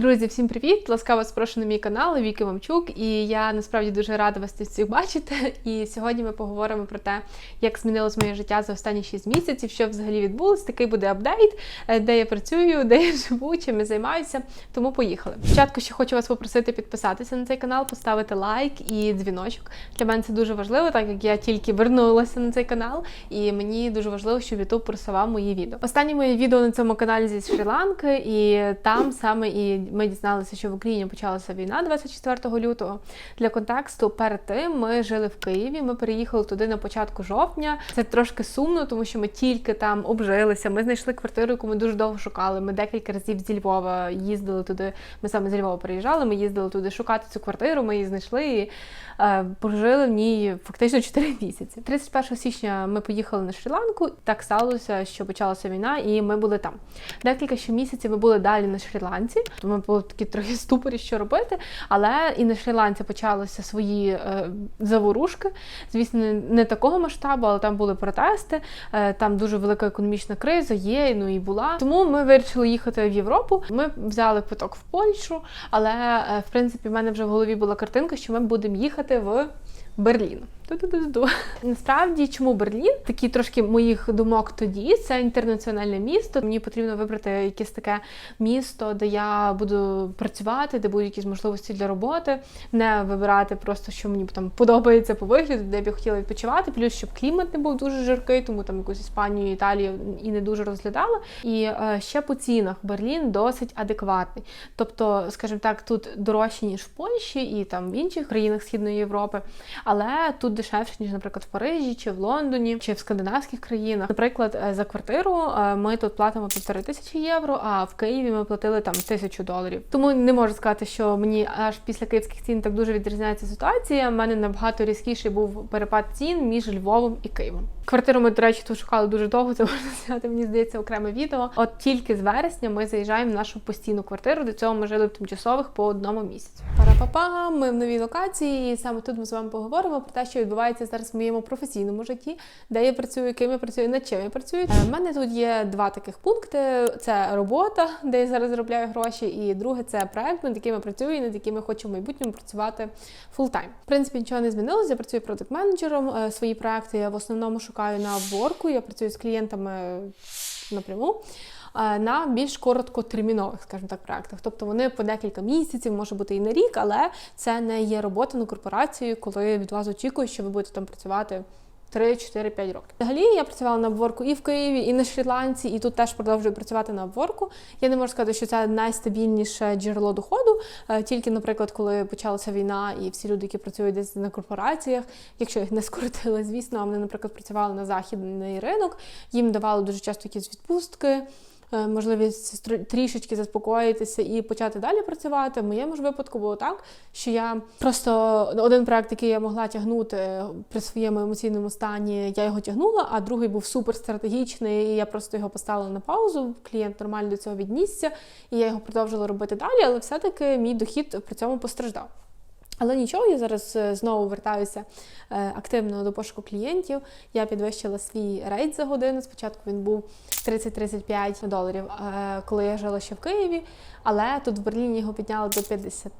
Друзі, всім привіт! Ласкаво спрошу на мій канал Віки Мамчук, і я насправді дуже рада вас тут всіх бачити. І сьогодні ми поговоримо про те, як змінилось моє життя за останні 6 місяців, що взагалі відбулось. Такий буде апдейт, е, де я працюю, де я живу, чим я займаюся. Тому поїхали. Спочатку ще хочу вас попросити підписатися на цей канал, поставити лайк і дзвіночок. Для мене це дуже важливо, так як я тільки вернулася на цей канал, і мені дуже важливо, щоб YouTube просував мої відео. Останнє моє відео на цьому каналі зі Шрі-Ланки, і там саме і ми дізналися, що в Україні почалася війна 24 лютого. Для контексту, перед тим ми жили в Києві. Ми переїхали туди на початку жовтня. Це трошки сумно, тому що ми тільки там обжилися. Ми знайшли квартиру, яку ми дуже довго шукали. Ми декілька разів зі Львова їздили туди. Ми саме зі Львова приїжджали. Ми їздили туди шукати цю квартиру. Ми її знайшли прожили в ній фактично 4 місяці. 31 січня ми поїхали на Шрі-Ланку. Так сталося, що почалася війна, і ми були там. Декілька ще місяців ми були далі на Шрі-Ланці. Ми були такі трохи ступорі, що робити. Але і на Шрі-Ланці почалися свої е, заворушки. Звісно, не, не такого масштабу, але там були протести. Е, там дуже велика економічна криза є, ну і була. Тому ми вирішили їхати в Європу. Ми взяли квиток в Польщу, але е, в принципі в мене вже в голові була картинка, що ми будемо їхати в Берлін. Ту-ту-ту-ту. Насправді, чому Берлін? Такі трошки моїх думок тоді. Це інтернаціональне місто. Мені потрібно вибрати якесь таке місто, де я буду працювати, де будуть якісь можливості для роботи, не вибирати просто, що мені там подобається по вигляду, де б я хотіла відпочивати. Плюс щоб клімат не був дуже жаркий, тому там якусь Іспанію, Італію і не дуже розглядала. І е, ще по цінах Берлін досить адекватний. Тобто, скажімо так, тут дорожче ніж в Польщі і там в інших країнах Східної Європи, але тут дешевше, ніж, наприклад, в Парижі, чи в Лондоні, чи в скандинавських країнах. Наприклад, е, за квартиру е, ми тут платимо півтори тисячі євро, а в Києві ми платили там тисячу доларів. Тому не можу сказати, що мені аж після київських цін так дуже відрізняється ситуація. У мене набагато різкіший був перепад цін між Львовом і Києвом. Квартиру ми, до речі, тут шукали дуже довго. Це можна зняти, мені здається, окреме відео. От тільки з вересня ми заїжджаємо в нашу постійну квартиру. До цього ми жили в тимчасових по одному місяцю. Пара-па-па, ми в новій локації, і саме тут ми з вами поговоримо про те, що відбувається зараз в моєму професійному житті, де я працюю, ким я працюю, над чим я працюю. У мене тут є два таких пункти: це робота, де я зараз заробляю гроші, і друге це проект, над яким я працюю, і над яким я хочу в майбутньому працювати фултайм. В принципі, нічого не змінилося. Я працюю продакт менеджером Свої проекти я в основному шукаю на Upwork, Я працюю з клієнтами напряму. На більш короткотермінових, скажімо так, проектах. Тобто вони по декілька місяців, може бути і на рік, але це не є робота на корпорацію, коли від вас очікують, що ви будете там працювати 3-4-5 років. Взагалі я працювала на обворку і в Києві, і на Шрі-Ланці, і тут теж продовжую працювати на обворку. Я не можу сказати, що це найстабільніше джерело доходу. Тільки, наприклад, коли почалася війна, і всі люди, які працюють десь на корпораціях, якщо їх не скоротили, звісно, а вони, наприклад, працювали на західний ринок, їм давали дуже часто якісь відпустки. Можливість трішечки заспокоїтися і почати далі працювати. В моєму ж випадку було так, що я просто один проект, який я могла тягнути при своєму емоційному стані, я його тягнула, а другий був супер стратегічний, і я просто його поставила на паузу. Клієнт нормально до цього віднісся, і я його продовжила робити далі, але все-таки мій дохід при цьому постраждав. Але нічого, я зараз знову вертаюся активно до пошуку клієнтів. Я підвищила свій рейд за годину. Спочатку він був 30-35 доларів, коли я жила ще в Києві. Але тут в Берліні його підняли до 50.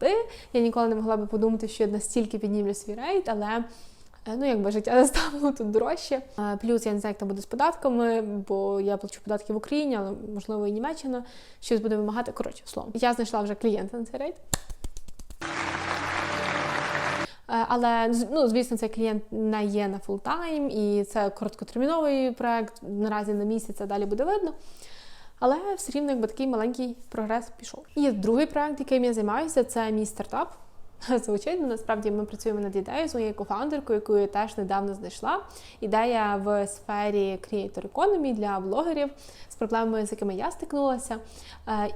Я ніколи не могла би подумати, що я настільки піднімлю свій рейд, але. Ну, якби життя не ставило тут дорожче. Плюс я не знаю, як там буде з податками, бо я плачу податки в Україні, але можливо і Німеччина щось буде вимагати. Коротше, словом. Я знайшла вже клієнта на цей рейд. Але ну, звісно, цей клієнт не є на фултайм, і це короткотерміновий проект. Наразі на місяць, а далі буде видно. Але все рівно, якби такий маленький прогрес пішов. І другий проект, яким я займаюся, це мій стартап. Звичайно, насправді ми працюємо над ідеєю з моєю кофаундеркою, яку я теж недавно знайшла. Ідея в сфері Creator Economy для блогерів з проблемами, з якими я стикнулася.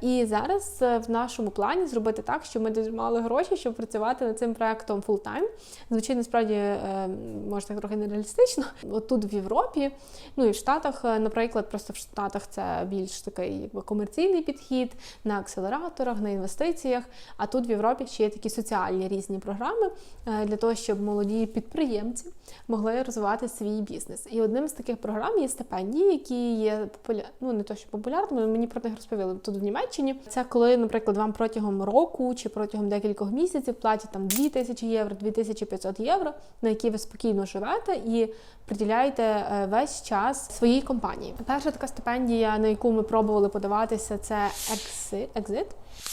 І зараз в нашому плані зробити так, щоб ми мали гроші, щоб працювати над цим проектом фултайм. Звичайно, справді е, може так трохи нереалістично. От тут в Європі, ну і в Штатах, е, наприклад, просто в Штатах це більш такий якби комерційний підхід на акселераторах, на інвестиціях. А тут в Європі ще є такі соціальні навчальні різні програми е, для того, щоб молоді підприємці могли розвивати свій бізнес. І одним з таких програм є стипендії, які є популя... ну не то, що популярними, мені про них розповіли тут в Німеччині. Це коли, наприклад, вам протягом року чи протягом декількох місяців платять там 2 тисячі євро, 2500 євро, на які ви спокійно живете і приділяєте е, весь час своїй компанії. Перша така стипендія, на яку ми пробували подаватися, це Exit. Exit.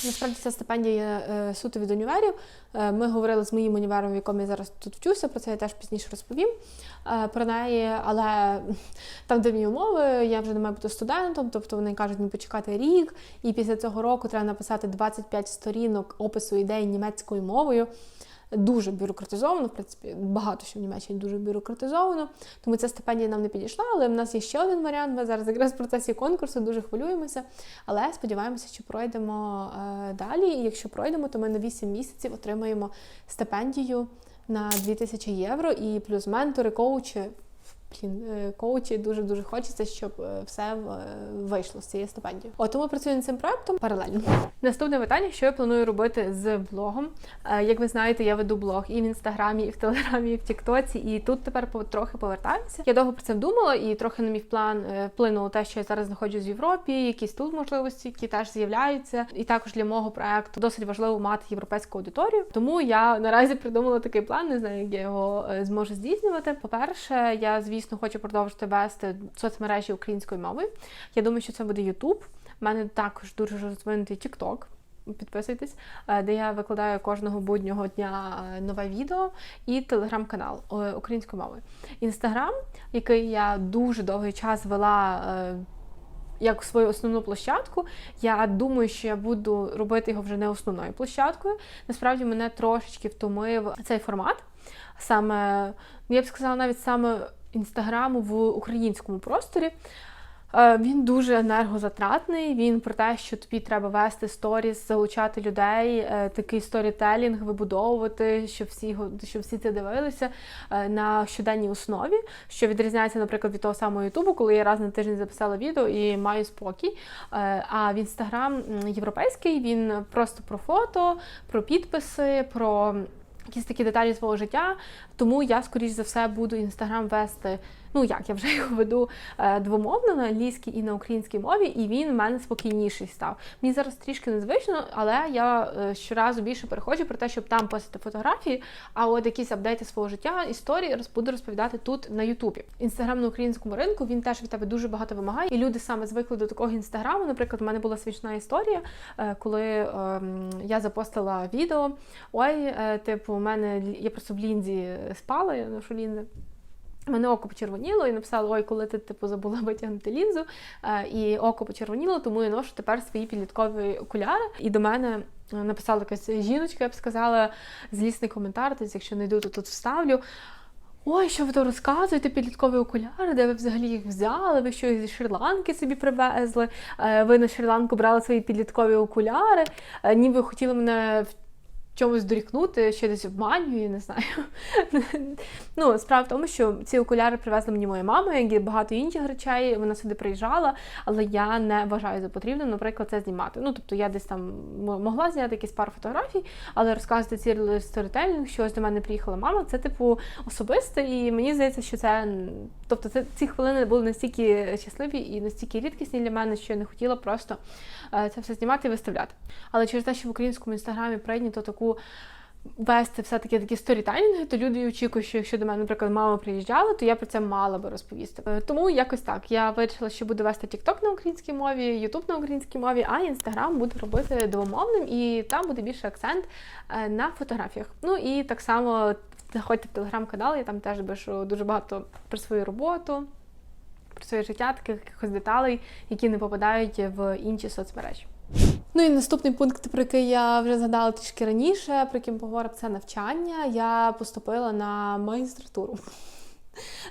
Насправді ця стипендія е, суто від універів. Е, Ми говорили з моїм універом, в якому я зараз тут вчуся. Про це я теж пізніше розповім е, про неї. Але там дивні умови. Я вже не маю бути студентом, тобто вони кажуть, мені почекати рік, і після цього року треба написати 25 сторінок опису ідей німецькою мовою. Дуже бюрократизовано, в принципі, багато що в Німеччині дуже бюрократизовано, тому ця стипендія нам не підійшла. Але в нас є ще один варіант. Ми зараз якраз в процесі конкурсу дуже хвилюємося. Але сподіваємося, що пройдемо е, далі. І якщо пройдемо, то ми на 8 місяців отримаємо стипендію на 2000 євро і плюс ментори, коучі. Е, коучі дуже дуже хочеться, щоб е, все е, вийшло з цієї стипендії. От тому працюю над цим проектом паралельно. Наступне питання, що я планую робити з блогом. Як ви знаєте, я веду блог і в інстаграмі, і в телеграмі, і в Тіктоці, і тут тепер трохи повертаюся. Я довго про це думала, і трохи на мій план вплинуло те, що я зараз знаходжусь в Європі, якісь тут можливості, які теж з'являються. І також для мого проекту досить важливо мати європейську аудиторію. Тому я наразі придумала такий план, не знаю, як я його зможу здійснювати. По-перше, я звісно хочу продовжити вести соцмережі українською мовою. Я думаю, що це буде YouTube. У мене також дуже розвинутий TikTok. Підписуйтесь, е, де я викладаю кожного буднього дня е, нове відео, і телеграм-канал е, українською мовою. Інстаграм, який я дуже довгий час вела як свою основну площадку. Я думаю, що я буду робити його вже не основною площадкою. Насправді мене трошечки втомив цей формат. Саме, ну, я б сказала, навіть саме інстаграму в українському просторі. Е, Він дуже енергозатратний. Він про те, що тобі треба вести сторіс, залучати людей, е, такий сторітелінг вибудовувати, щоб всі щоб всі це дивилися е, на щоденній основі, що відрізняється, наприклад, від того самого Ютубу, коли я раз на тиждень записала відео і маю спокій. А в інстаграм європейський він просто про фото, про підписи, про якісь такі деталі свого життя. Тому я, скоріш за все, буду інстаграм вести. Ну як я вже його веду е, двомовно на англійській і на українській мові, і він в мене спокійніший став. Мені зараз трішки незвично, але я е, щоразу більше переходжу про те, щоб там постити фотографії, а от якісь апдейти свого життя, історії буду розповідати тут на Ютубі. Інстаграм на українському ринку він теж від тебе дуже багато вимагає, і люди саме звикли до такого інстаграму. Наприклад, у мене була смішна історія, е, коли ем, я запостила відео. Ой, типу, у мене я просто в лінзі спала, я ношу лінзи. Мене око почервоніло і написала: ой, коли ти типу забула витягнути лінзу, е, і око почервоніло, тому я ношу тепер свої підліткові окуляри. І до мене е, написала якась жіночка, я б сказала, злісний коментар, тобто, якщо не йду, то тут вставлю. Ой, що ви то розказуєте, підліткові окуляри, де ви взагалі їх взяли? Ви що зі Шрі-Ланки собі привезли? Е, Ви на Шрі-Ланку брали свої підліткові окуляри, ніби хотіли мене чомусь дорікнути, що десь обманюю, не знаю. ну, справа в тому, що ці окуляри привезла мені моя мама, як і багато інших речей. Вона сюди приїжджала, але я не вважаю за потрібно, наприклад, це знімати. Ну, тобто я десь там могла зняти якісь пару фотографій, але розказувати ці сторітелінг, що ось до мене приїхала мама, це типу особисте, і мені здається, що це тобто це ці хвилини були настільки щасливі і настільки рідкісні для мене, що я не хотіла просто е, це все знімати і виставляти. Але через те, що в українському інстаграмі прийнято таку вести все-таки такі сторітайнінги, то люди очікують, що якщо до мене, наприклад, мама приїжджала, то я про це мала би розповісти. Е, Тому якось так. Я вирішила, що буду вести TikTok на українській мові, YouTube на українській мові, а Instagram буду робити двомовним, і там буде більше акцент е, на фотографіях. Ну і так само заходьте в телеграм-канал, я там теж пишу дуже багато про свою роботу. Про своє життя, таких якихось деталей, які не попадають в інші соцмережі. Ну і наступний пункт, про який я вже згадала трішки раніше, про який ми поговоримо, це навчання. Я поступила на магістратуру.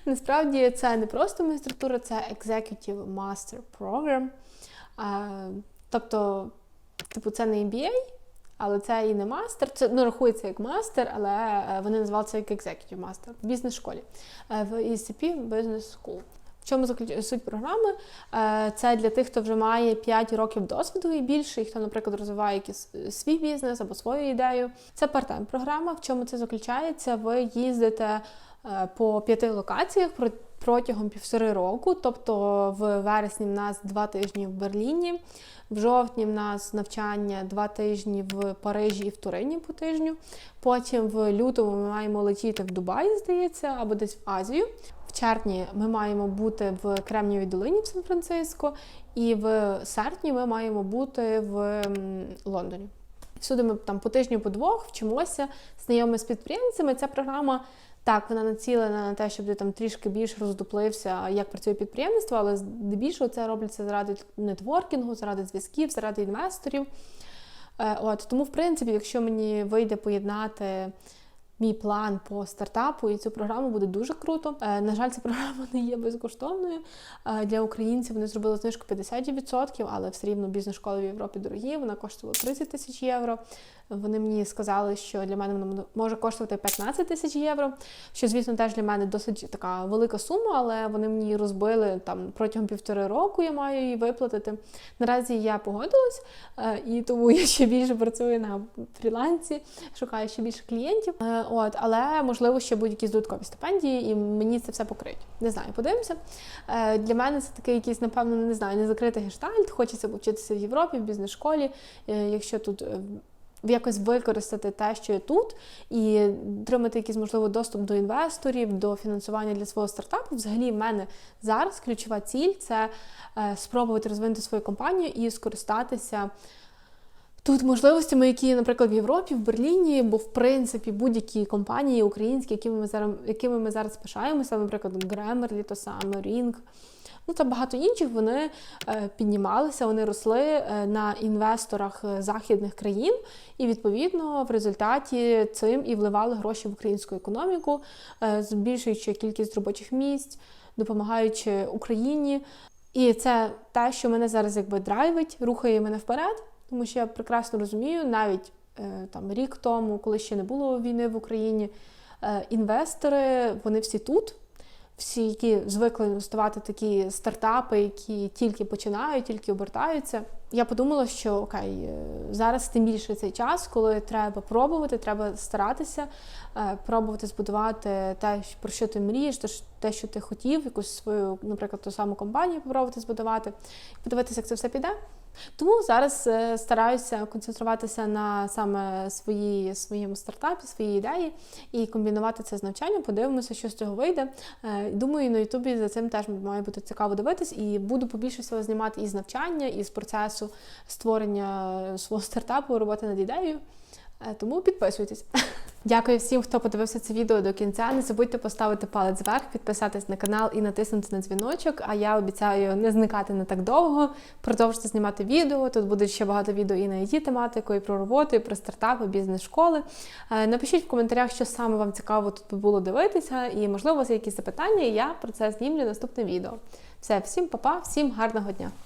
Насправді це не просто магістратура, це Executive Master Program. Е, Тобто, типу, це не MBA, але це і не мастер. Це ну, рахується як мастер, але е, вони називали це як Executive Master в бізнес-школі е, в ECP Business School. В чому суть програми? Е, Це для тих, хто вже має 5 років досвіду і більше, і хто, наприклад, розвиває якийсь свій бізнес або свою ідею. Це part-time програма. В чому це заключається? Ви їздите по п'яти локаціях протягом півтори року. Тобто в вересні в нас два тижні в Берліні, в жовтні в нас навчання два тижні в Парижі і в Турині по тижню. Потім в лютому ми маємо летіти в Дубай, здається, або десь в Азію. В червні ми маємо бути в Кремнієвій долині в Сан-Франциско, і в серпні ми маємо бути в Лондоні. Всюди ми там по тижню, по двох вчимося, знайомі з підприємцями. Ця програма так, вона націлена на те, щоб ти там трішки більш роздуплився, як працює підприємництво, але здебільшого це робиться заради нетворкінгу, заради зв'язків, заради інвесторів. Е, От тому, в принципі, якщо мені вийде поєднати мій план по стартапу і цю програму буде дуже круто. Е, На жаль, ця програма не є безкоштовною. Е, Для українців вони зробили знижку 50%, але все рівно бізнес-школи в Європі дорогі. Вона коштувала 30 тисяч євро. Вони мені сказали, що для мене вона може коштувати 15 тисяч євро. Що, звісно, теж для мене досить така велика сума, але вони мені розбили там протягом півтори року. Я маю її виплатити. Наразі я погодилась, е, і тому я ще більше працюю на фрілансі, шукаю ще більше клієнтів. От, але можливо ще будуть якісь додаткові стипендії, і мені це все покриють. Не знаю, подивимося. Е, Для мене це такий якийсь, напевно, не знаю, не закритий гештальт. Хочеться вчитися в Європі, в бізнес-школі. Е, Якщо тут е, якось використати те, що є тут, і отримати якийсь можливо доступ до інвесторів, до фінансування для свого стартапу. Взагалі, в мене зараз ключова ціль це спробувати розвинути свою компанію і скористатися. Тут можливостями, які, наприклад, в Європі, в Берліні, бо в принципі будь-які компанії українські, якими ми зараз, якими ми зараз пишаємося, наприклад, Grammarly, то саме Ring, ну та багато інших, вони е, піднімалися, вони росли е, на інвесторах е, західних країн, і відповідно в результаті цим і вливали гроші в українську економіку, збільшуючи кількість робочих місць, допомагаючи Україні. І це те, що мене зараз якби драйвить, рухає мене вперед, тому що я прекрасно розумію, навіть е, там рік тому, коли ще не було війни в Україні, е, інвестори вони всі тут. Всі, які звикли інвестувати такі стартапи, які тільки починають, тільки обертаються. Я подумала, що окей, е, зараз тим більше цей час, коли треба пробувати, треба старатися, пробувати збудувати те, про що ти мрієш, те, що- ти хотів, якусь свою, наприклад, ту саму компанію попробувати збудувати, подивитися, як це все піде. Тому зараз е, стараюся концентруватися на саме свої, своєму стартапі, своїй ідеї і комбінувати це з навчанням. Подивимося, що з цього вийде. Е, Думаю, на Ютубі за цим теж має бути цікаво дивитись, і буду побільше всього знімати і з навчання, і з процесу створення свого стартапу, роботи над ідеєю. Е, Тому підписуйтесь. Дякую всім, хто подивився це відео до кінця. Не забудьте поставити палець вверх, підписатись на канал і натиснути на дзвіночок. А я обіцяю не зникати не так довго, продовжити знімати відео. Тут буде ще багато відео і на it тематику, і про роботу, і про стартапи, бізнес-школи. Е, Напишіть в коментарях, що саме вам цікаво тут було дивитися, і можливо у вас є якісь запитання, і я про це знімлю наступне відео. Все, всім па-па, всім гарного дня!